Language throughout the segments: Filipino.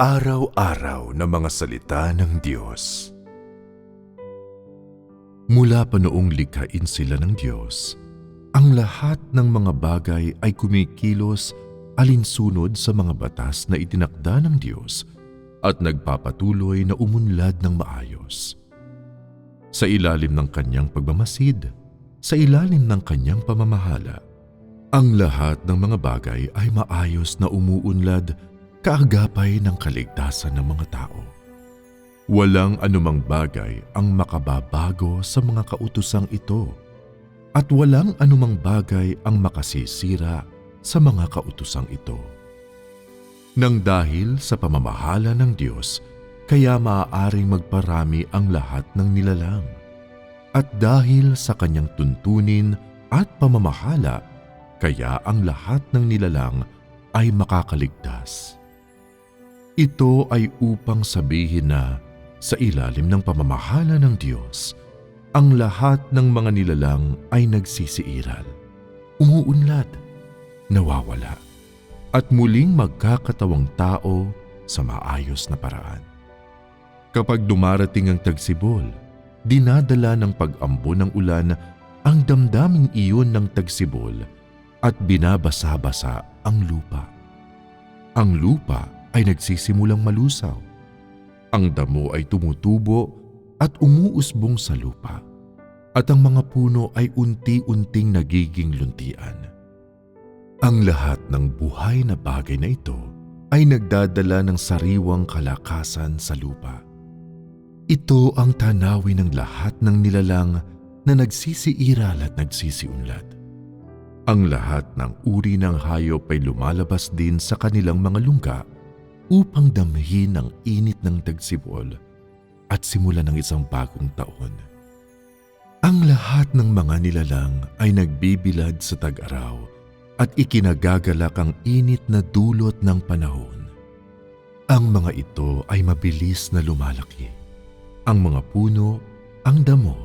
Araw-araw na mga salita ng Diyos. Mula pa noong likhain sila ng Diyos, ang lahat ng mga bagay ay kumikilos alinsunod sa mga batas na itinakda ng Diyos at nagpapatuloy na umunlad ng maayos. Sa ilalim ng kanyang pagmamasid, sa ilalim ng kanyang pamamahala, ang lahat ng mga bagay ay maayos na umuunlad kaagapay ng kaligtasan ng mga tao. Walang anumang bagay ang makababago sa mga kautusang ito at walang anumang bagay ang makasisira sa mga kautusang ito. Nang dahil sa pamamahala ng Diyos, kaya maaaring magparami ang lahat ng nilalang. At dahil sa kanyang tuntunin at pamamahala, kaya ang lahat ng nilalang ay makakaligtas. Ito ay upang sabihin na sa ilalim ng pamamahala ng Diyos, ang lahat ng mga nilalang ay nagsisiiral, umuunlad, nawawala, at muling magkakatawang tao sa maayos na paraan. Kapag dumarating ang tagsibol, dinadala ng pag-ambo ng ulan ang damdaming iyon ng tagsibol at binabasa-basa ang lupa. Ang lupa ay nagsisimulang malusaw. Ang damo ay tumutubo at umuusbong sa lupa. At ang mga puno ay unti-unting nagiging luntian. Ang lahat ng buhay na bagay na ito ay nagdadala ng sariwang kalakasan sa lupa. Ito ang tanawin ng lahat ng nilalang na nagsisiiral at nagsisiunlad. Ang lahat ng uri ng hayop ay lumalabas din sa kanilang mga lungga upang damhin ang init ng tagsibol at simulan ng isang bagong taon. Ang lahat ng mga nilalang ay nagbibilad sa tag-araw at ikinagagalak ang init na dulot ng panahon. Ang mga ito ay mabilis na lumalaki. Ang mga puno, ang damo,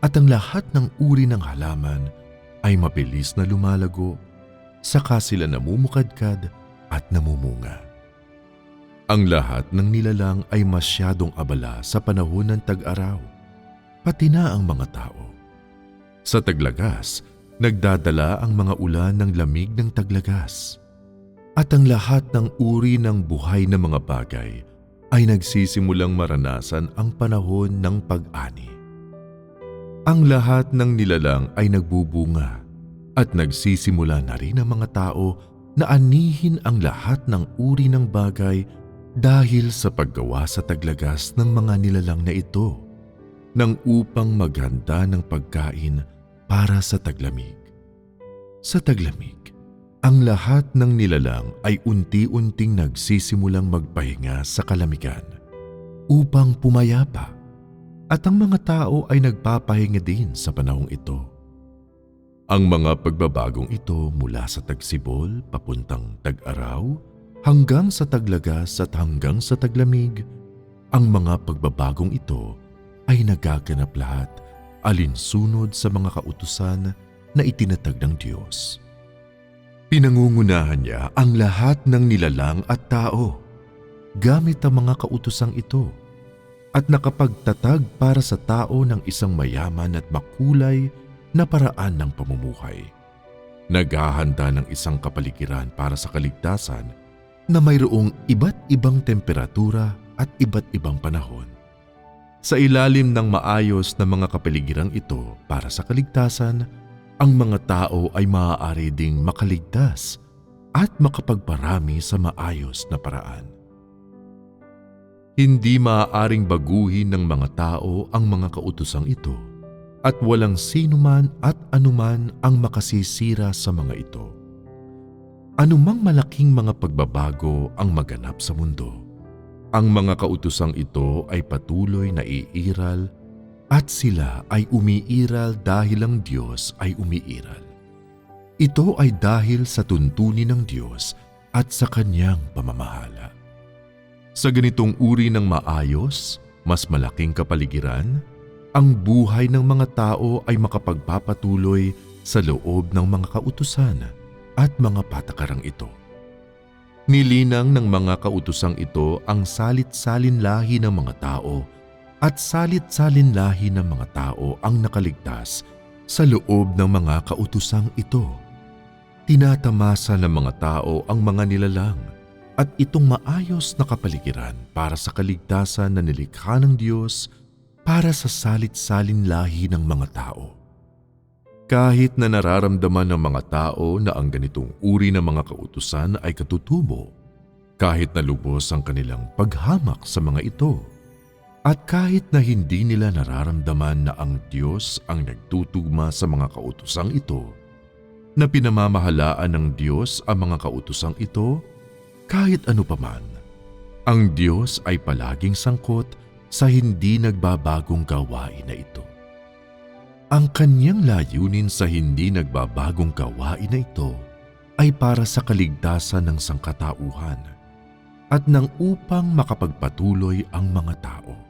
at ang lahat ng uri ng halaman ay mabilis na lumalago, saka sila namumukadkad at namumunga. Ang lahat ng nilalang ay masyadong abala sa panahon ng tag-araw, pati na ang mga tao. Sa taglagas, nagdadala ang mga ulan ng lamig ng taglagas. At ang lahat ng uri ng buhay na mga bagay ay nagsisimulang maranasan ang panahon ng pag-ani. Ang lahat ng nilalang ay nagbubunga at nagsisimula na rin ang mga tao na anihin ang lahat ng uri ng bagay dahil sa paggawa sa taglagas ng mga nilalang na ito nang upang maghanda ng pagkain para sa taglamig. Sa taglamig, ang lahat ng nilalang ay unti-unting nagsisimulang magpahinga sa kalamigan upang pumayapa at ang mga tao ay nagpapahinga din sa panahong ito. Ang mga pagbabagong ito mula sa tagsibol papuntang tag-araw hanggang sa taglagas at hanggang sa taglamig, ang mga pagbabagong ito ay nagaganap lahat alinsunod sa mga kautusan na itinatag ng Diyos. Pinangungunahan niya ang lahat ng nilalang at tao gamit ang mga kautusang ito at nakapagtatag para sa tao ng isang mayaman at makulay na paraan ng pamumuhay. Naghahanda ng isang kapaligiran para sa kaligtasan na mayroong iba't ibang temperatura at iba't ibang panahon. Sa ilalim ng maayos na mga kapaligirang ito para sa kaligtasan, ang mga tao ay maaari ding makaligtas at makapagparami sa maayos na paraan. Hindi maaaring baguhin ng mga tao ang mga kautosang ito at walang sinuman at anuman ang makasisira sa mga ito anumang malaking mga pagbabago ang maganap sa mundo. Ang mga kautosang ito ay patuloy na iiral at sila ay umiiral dahil ang Diyos ay umiiral. Ito ay dahil sa tuntunin ng Diyos at sa kanyang pamamahala. Sa ganitong uri ng maayos, mas malaking kapaligiran, ang buhay ng mga tao ay makapagpapatuloy sa loob ng mga kautusan at mga patakarang ito. Nilinang ng mga kautosang ito ang salit-salin lahi ng mga tao at salit-salin lahi ng mga tao ang nakaligtas sa loob ng mga kautosang ito. Tinatamasa ng mga tao ang mga nilalang at itong maayos na kapaligiran para sa kaligtasan na nilikha ng Diyos para sa salit-salin lahi ng mga tao. Kahit na nararamdaman ng mga tao na ang ganitong uri ng mga kautusan ay katutubo, kahit na lubos ang kanilang paghamak sa mga ito, at kahit na hindi nila nararamdaman na ang Diyos ang nagtutugma sa mga kautusang ito, na pinamamahalaan ng Diyos ang mga kautusang ito, kahit ano paman, ang Diyos ay palaging sangkot sa hindi nagbabagong gawain na ito. Ang kanyang layunin sa hindi nagbabagong gawain na ito ay para sa kaligtasan ng sangkatauhan at nang upang makapagpatuloy ang mga tao.